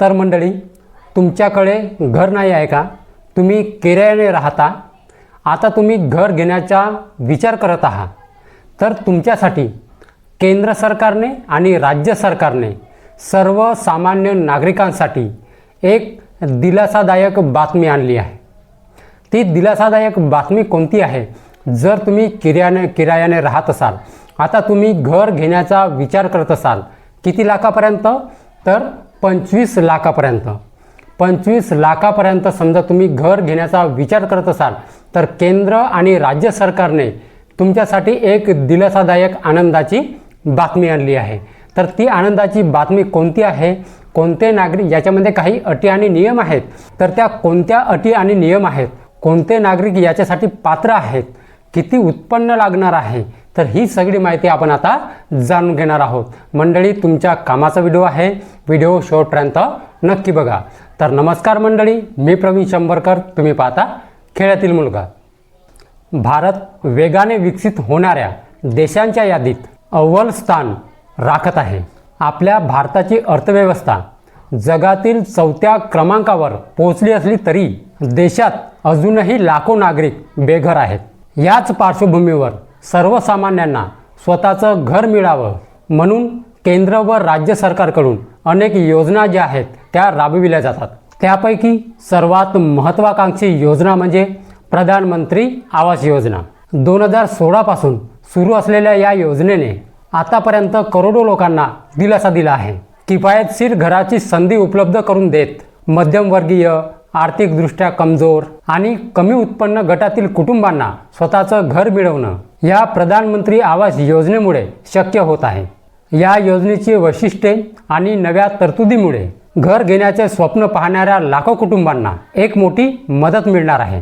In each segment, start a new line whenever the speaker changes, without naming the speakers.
तर मंडळी तुमच्याकडे घर नाही आहे का? तुम्ही किरायाने राहता. आता तुम्ही घर घेण्याचा विचार करत आहात. तर तुमच्यासाठी केंद्र सरकारने आणि राज्य सरकारने सर्वसामान्य नागरिकांसाठी एक दिलासादायक बातमी आणली आहे. ती दिलासादायक बातमी कोणती आहे? जर तुम्ही किरायाने किरायाने राहत असाल आता तुम्ही घर घेण्याचा विचार करत असाल किती लाखापर्यंत? तर पंचवीस लाखापर्यंत. पंचवीस लाखापर्यंत समजा तुम्ही घर घेण्याचा विचार करत असाल तर केंद्र आणि राज्य सरकारने तुमच्यासाठी एक दिलासादायक आनंदाची बातमी आणली आहे. तर ती आनंदाची बातमी कोणती आहे? कोणते नागरिक याच्यामध्ये काही अटी आणि नियम आहेत? तर त्या कोणत्या अटी आणि नियम आहेत? कोणते नागरिक याच्यासाठी पात्र आहेत? किती उत्पन्न लागणार आहे? तर ही सगळी माहिती आपण आता जाणून घेणार आहोत. मंडळी तुमच्या कामाचा व्हिडिओ आहे. व्हिडिओ शेवटपर्यंत नक्की बघा. तर नमस्कार मंडळी मी प्रवीण शंभरकर. तुम्ही पाहता खेळातील मुलगा. भारत वेगाने विकसित होणाऱ्या देशांच्या यादीत अव्वल स्थान राखत आहे. आपल्या भारताची अर्थव्यवस्था जगातील चौथ्या क्रमांकावर पोहोचली असली तरी देशात अजूनही लाखो नागरिक बेघर आहेत. याच पार्श्वभूमीवर सर्वसामान्यांना स्वतःचं घर मिळावं म्हणून केंद्र व राज्य सरकारकडून अनेक योजना ज्या आहेत त्या राबविल्या जातात. त्यापैकी सर्वात महत्त्वाकांक्षी योजना म्हणजे प्रधानमंत्री आवास योजना. दोन हजार सोळापासून सुरू असलेल्या या योजनेने आतापर्यंत करोडो लोकांना दिलासा दिला आहे. किफायतशीर घराची संधी उपलब्ध करून देत मध्यमवर्गीय आर्थिकदृष्ट्या कमजोर आणि कमी उत्पन्न गटातील कुटुंबांना स्वतःचं घर मिळवणं या प्रधानमंत्री आवास योजनेमुळे शक्य होत आहे. या योजनेची वैशिष्ट्ये आणि नव्या तरतुदीमुळे घर घेण्याचे स्वप्न पाहणाऱ्या लाखो कुटुंबांना एक मोठी मदत मिळणार आहे.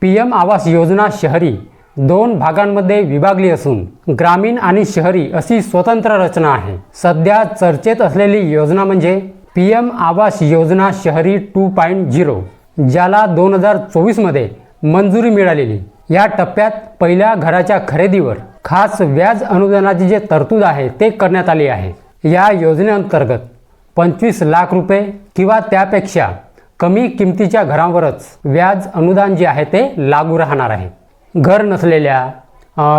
पी एम आवास योजना शहरी दोन भागांमध्ये विभागली असून ग्रामीण आणि शहरी अशी स्वतंत्र रचना आहे. सध्या चर्चेत असलेली योजना म्हणजे पी एम आवास योजना शहरी टू पॉईंट झिरो ज्याला दोन हजार चोवीसमध्ये मंजुरी मिळालेली. या टप्प्यात पहिल्या घराच्या खरेदीवर खास व्याज अनुदानाची जे तरतूद आहे ते करण्यात आली आहे. या योजनेअंतर्गत पंचवीस लाख रुपये किंवा त्यापेक्षा कमी किमतीच्या घरांवरच व्याज अनुदान जे आहे ते लागू राहणार आहे. घर नसलेल्या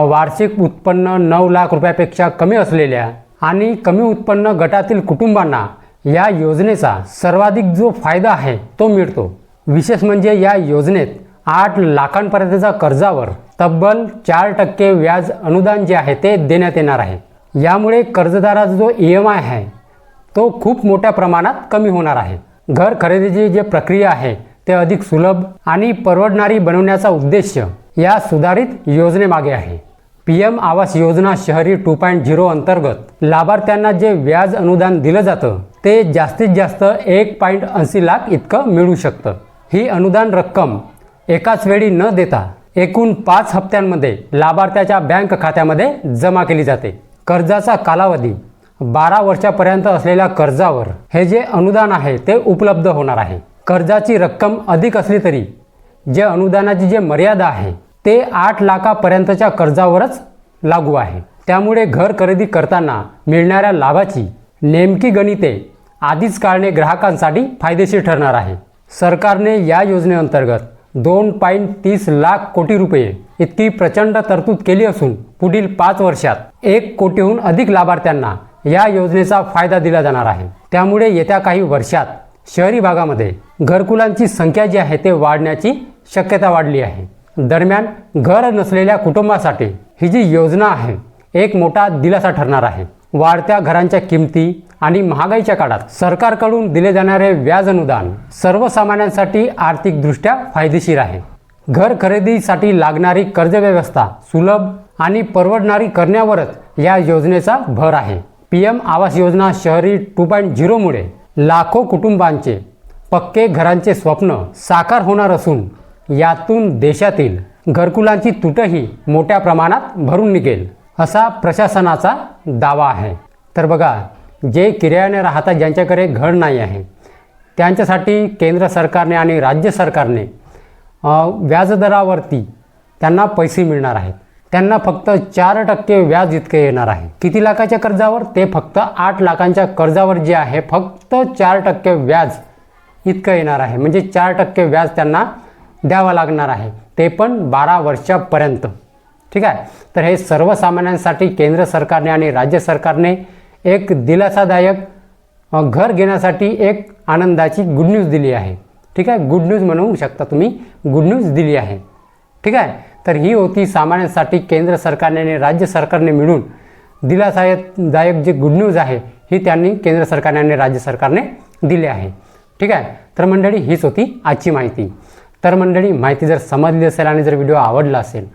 वार्षिक उत्पन्न नऊ लाख रुपयापेक्षा कमी असलेल्या आणि कमी उत्पन्न गटातील कुटुंबांना या योजनेचा सर्वाधिक जो फायदा आहे तो मिळतो. विशेष म्हणजे या योजनेत आठ लाखांपर्यंतच्या कर्जावर तब्बल चार टक्के व्याज अनुदान जे आहे ते देण्यात येणार आहे. यामुळे कर्जदाराचा जो ई एम आय आहे तो खूप मोठ्या प्रमाणात कमी होणार आहे. घर खरेदीची जी प्रक्रिया आहे ते अधिक सुलभ आणि परवडणारी बनवण्याचा उद्देश या सुधारित योजनेमागे आहे. पी एम आवास योजना शहरी टू पॉईंट झिरो अंतर्गत लाभार्थ्यांना जे व्याज अनुदान दिलं जातं ते जास्तीत जास्त एक पॉईंट ऐंशी लाख इतकं मिळू शकतं. ही अनुदान रक्कम एकाच वेळी न देता एकूण पाच हप्त्यांमध्ये लाभार्थ्याच्या बँक खात्यामध्ये जमा केली जाते. कर्जाचा कालावधी बारा वर्षापर्यंत असलेल्या कर्जावर हे जे अनुदान आहे ते उपलब्ध होणार आहे. कर्जाची रक्कम अधिक असली तरी जे अनुदानाची जे मर्यादा आहे ते आठ लाखापर्यंतच्या कर्जावरच लागू आहे. त्यामुळे घर खरेदी करताना मिळणाऱ्या लाभाची नेमकी गणिते आधीच काढणे ग्राहकांसाठी फायदेशीर ठरणार आहे. सरकारने या योजनेअंतर्गत दोन पॉईंट तीस लाख कोटी रुपये इतकी प्रचंड तरतूद केली असून पुढील पाच वर्षात एक कोटीहून अधिक लाभार्थ्यांना या योजनेचा फायदा दिला जाणार आहे. त्यामुळे येत्या काही वर्षात शहरी भागामध्ये घरकुलांची संख्या जी आहे ते वाढण्याची शक्यता वाढली आहे. दरम्यान घर नसलेल्या कुटुंबासाठी ही जी योजना आहे एक मोठा दिलासा ठरणार आहे. वाढत्या घरांच्या किमती आणि महागाईच्या काळात सरकारकडून दिले जाणारे व्याज अनुदान सर्वसामान्यांसाठी आर्थिकदृष्ट्या फायदेशीर आहे. घर खरेदीसाठी लागणारी कर्ज व्यवस्था सुलभ आणि परवडणारी करण्यावरच या योजनेचा भर आहे. पी एम आवास योजना शहरी टू पॉईंट झिरोमुळे लाखो कुटुंबांचे पक्के घरांचे स्वप्न साकार होणार असून यातून देशातील घरकुलांची तुटही मोठ्या प्रमाणात भरून निघेल. असा प्रशासनाचा दावा आहे. तर बघा जे किरायाने राहतात ज्यांच्याकडे घर नाही आहे त्यांच्यासाठी केंद्र सरकारने आणि राज्य सरकारने व्याजदरावरती त्यांना पैसे मिळणार आहेत. त्यांना फक्त चार टक्के व्याज इतके येणार आहे. किती लाखाच्या कर्जावर? ते फक्त आठ लाखांच्या कर्जावर जे आहे फक्त चार टक्के व्याज इतकं येणार आहे. म्हणजे चार टक्के व्याज त्यांना द्यावं लागणार आहे. ते पण बारा वर्षापर्यंत. ठीक आहे? तर हे सर्वसामान्यांसाठी केंद्र सरकारने आणि राज्य सरकारने एक दिलासादायक घर घेण्यासाठी एक आनंदाची गुड न्यूज दिली आहे. ठीक आहे? गुड न्यूज म्हणू शकता तुम्ही. गुड न्यूज दिली आहे. ठीक आहे? तर ही होती सामान्यांसाठी केंद्र सरकारने आणि राज्य सरकारने मिळून दिलासादायक जे गुड न्यूज आहे ही त्यांनी केंद्र सरकारने आणि राज्य सरकारने दिली आहे. ठीक आहे? तर मंडळी हीच होती आजची माहिती. तर मंडळी माहिती जर समजली असेल आणि जर व्हिडिओ आवडला असेल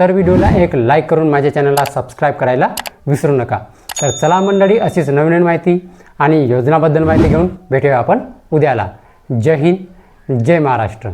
तर व्हिडिओला एक लाईक करून माझ्या चॅनलला सबस्क्राईब करायला विसरू नका. तर चला मंडळी अशीच नवीन माहिती आणि योजनाबद्दल माहिती घेऊन भेटूया आपण उद्याला. जय हिंद जय महाराष्ट्र.